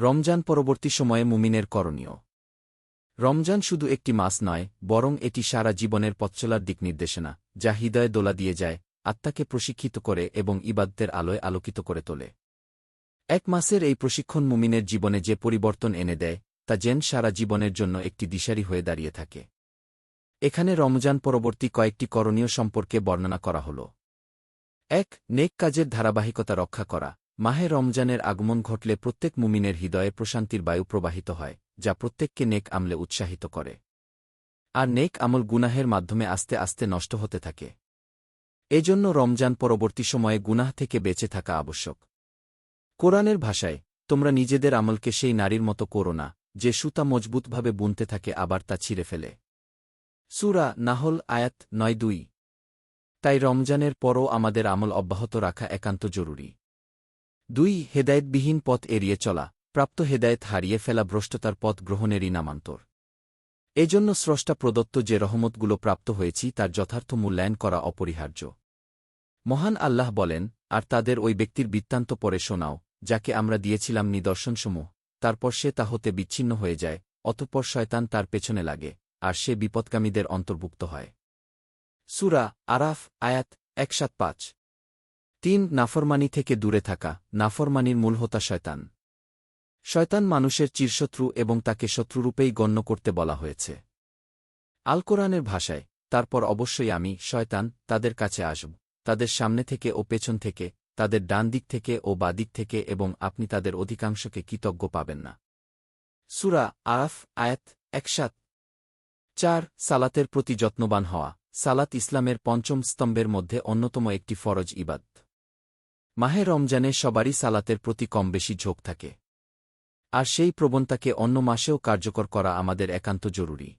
রমজান পরবর্তী সময়ে মুমিনের করণীয়। রমজান শুধু একটি মাস নয়, বরং এটি সারা জীবনের পথচলার দিক নির্দেশনা, যা হৃদয়ে দোলা দিয়ে যায়, আত্মাকে প্রশিক্ষিত করে এবং ইবাদদের আলোয় আলোকিত করে তোলে। এক মাসের এই প্রশিক্ষণ মুমিনের জীবনে যে পরিবর্তন এনে দেয়, তা যেন সারা জীবনের জন্য একটি দিশারি হয়ে দাঁড়িয়ে থাকে। এখানে রমজান পরবর্তী কয়েকটি করণীয় সম্পর্কে বর্ণনা করা হল। এক, নেক কাজের ধারাবাহিকতা রক্ষা করা। মাহে রমজানের আগমন ঘটলে প্রত্যেক মুমিনের হৃদয়ে প্রশান্তির বায়ু প্রবাহিত হয়, যা প্রত্যেককে নেক আমলে উৎসাহিত করে। আর নেক আমল গুনাহের মাধ্যমে আস্তে আস্তে নষ্ট হতে থাকে। এজন্য রমজান পরবর্তী সময়ে গুনাহ থেকে বেঁচে থাকা আবশ্যক। কোরআনের ভাষায়, তোমরা নিজেদের আমলকে সেই নারীর মতো করো না, যে সুতা মজবুতভাবে বুনতে থাকে আবার তা ছিঁড়ে ফেলে। সুরা নাহল আয়াত নয় দুই। তাই রমজানের পরও আমাদের আমল অব্যাহত রাখা একান্ত জরুরি। দুই, হেদায়েতবিহীন পথ এড়িয়ে চলা, প্রাপ্ত হেদায়েত হারিয়ে ফেলা ভ্রষ্টতার পথ গ্রহণেরই নামান্তর। এজন্য স্রষ্টা প্রদত্ত যে রহমতগুলো প্রাপ্ত হয়েছি তার যথার্থ মূল্যায়ন করা অপরিহার্য। মহান আল্লাহ বলেন, আর তাদের ওই ব্যক্তির বৃত্তান্ত পরে শোনাও, যাকে আমরা দিয়েছিলাম নিদর্শনসমূহ, তারপর সে তা হতে বিচ্ছিন্ন হয়ে যায়, অতঃপর শয়তান তার পেছনে লাগে, আর সে বিপদকামীদের অন্তর্ভুক্ত হয়। সুরা আরাফ, আয়াত একসাত পাঁচ। তিন, নাফরমানি থেকে দূরে থাকা, নাফরমানির মূল হতা শয়তান। শয়তান মানুষের চিরশত্রু এবং তাকে শত্রুরূপেই গণ্য করতে বলা হয়েছে। আল কোরআনের ভাষায়, তারপর অবশ্যই আমি, শয়তান, তাদের কাছে আসব, তাদের সামনে থেকে ও পেছন থেকে, তাদের ডান দিক থেকে ও বাদিক থেকে এবং আপনি তাদের অধিকাংশকে কৃতজ্ঞ পাবেন না। সুরা আরাফ, আয়াত একসাত। চার, সালাতের প্রতি যত্নবান হওয়া, সালাত ইসলামের পঞ্চম স্তম্ভের মধ্যে অন্যতম একটি ফরজ ইবাদ মাহে রমজানে সবারই সালাতের প্রতি কম বেশি ঝোঁক থাকে। আর সেই প্রবণতাকে অন্য মাসেও কার্যকর করা আমাদের একান্ত জরুরি।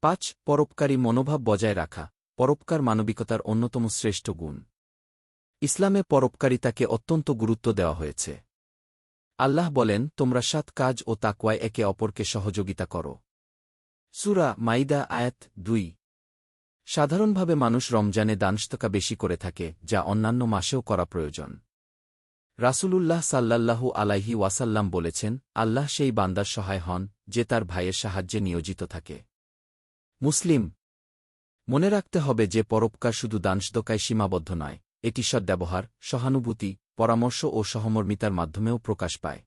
পাঁচ, পরোপকারী মনোভাব বজায় রাখা, পরোপকার মানবিকতার অন্যতম শ্রেষ্ঠ গুণ। ইসলামে পরোপকারিতাকে অত্যন্ত গুরুত্ব দেওয়া হয়েছে। আল্লাহ বলেন, তোমরা সাত কাজ ও তাকওয়ায় একে অপরকে সহযোগিতা করো। সুরা মাইদা আয়াত দুই। সাধারণভাবে মানুষ রমজানে দানস্তকা বেশি করে থাকে, যা অন্যান্য মাসেও করা প্রয়োজন। রাসূলুল্লাহ সাল্লাল্লাহু আলাইহি ওয়াসাল্লাম বলেছেন, আল্লাহ সেই বান্দার সহায় হন, যে তার ভাইয়ের সাহায্যে নিয়োজিত থাকে। মুসলিম, মনে রাখতে হবে যে পরোপকার শুধু দানস্তকায় সীমাবদ্ধ নয়, এটি সদ্ব্যবহার, সহানুভূতি, পরামর্শ ও সহমর্মিতার মাধ্যমেও প্রকাশ পায়।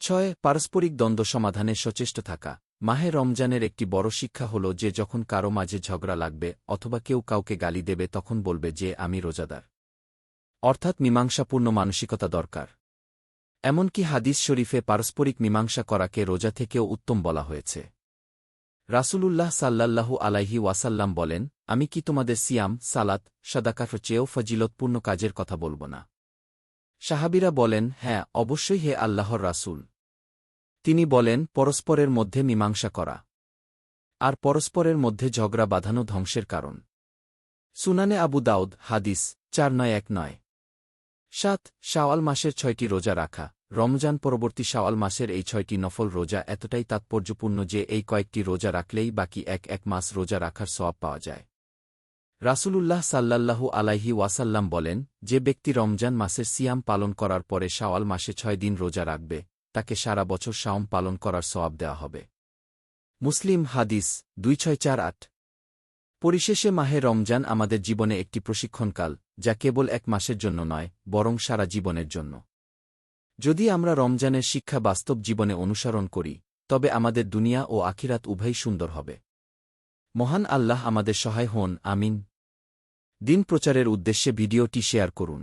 ছয়, পারস্পরিক দ্বন্দ্ব সমাধানে সচেষ্ট থাকা। মাহে রমজানের একটি বড় শিক্ষা হল যে যখন কারও মাঝে ঝগড়া লাগবে অথবা কেউ কাউকে গালি দেবে তখন বলবে যে আমি রোজাদার। অর্থাৎ মীমাংসাপূর্ণ মানসিকতা দরকার। এমনকি হাদিস শরীফে পারস্পরিক মীমাংসা করাকে রোজা থেকেও উত্তম বলা হয়েছে। রাসূলুল্লাহ সাল্লাল্লাহু আলাইহি ওয়াসাল্লাম বলেন, আমি কি তোমাদের সিয়াম, সালাত সদাকাফ চেয়েও ফজিলতপূর্ণ কাজের কথা বলব না? সাহাবিরা বলেন হ্যাঁ অবশ্যই হে আল্লাহর রাসূল। তিনি বলেন, পরস্পরের মধ্যে মীমাংসা করা আর পরস্পরের মধ্যে ঝগড়া বাঁধানো ধ্বংসের কারণ। সুনানে আবু দাউদ, হাদিস, চার নয়, এক নয়। সাত, শাওয়াল মাসের ছয়টি রোজা রাখা। রমজান পরবর্তী শাওয়াল মাসের এই ছয়টি নফল রোজা এতটাই তাৎপর্যপূর্ণ যে এই কয়েকটি রোজা রাখলেই বাকি এক এক মাস রোজা রাখার সওয়াব পাওয়া যায়। রাসূলুল্লাহ সাল্লাল্লাহু আলাইহি ওয়াসাল্লাম বলেন, যে ব্যক্তি রমজান মাসের সিয়াম পালন করার পরে শাওয়াল মাসে ছয় দিন রোজা রাখবে তাকে সারা বছর শাওম পালন করার সওয়াব দেওয়া হবে। মুসলিম হাদিস দুই ছয় চার আট। পরিশেষে মাহে রমজান আমাদের জীবনে একটি প্রশিক্ষণকাল, যা কেবল এক মাসের জন্য নয়, বরং সারা জীবনের জন্য। যদি আমরা রমজানের শিক্ষা বাস্তব জীবনে অনুসরণ করি, তবে আমাদের দুনিয়া ও আখিরাত উভয়ই সুন্দর হবে। মহান আল্লাহ আমাদের সহায় হন, আমিন। দিন প্রচারের উদ্দেশ্যে ভিডিওটি শেয়ার করুন।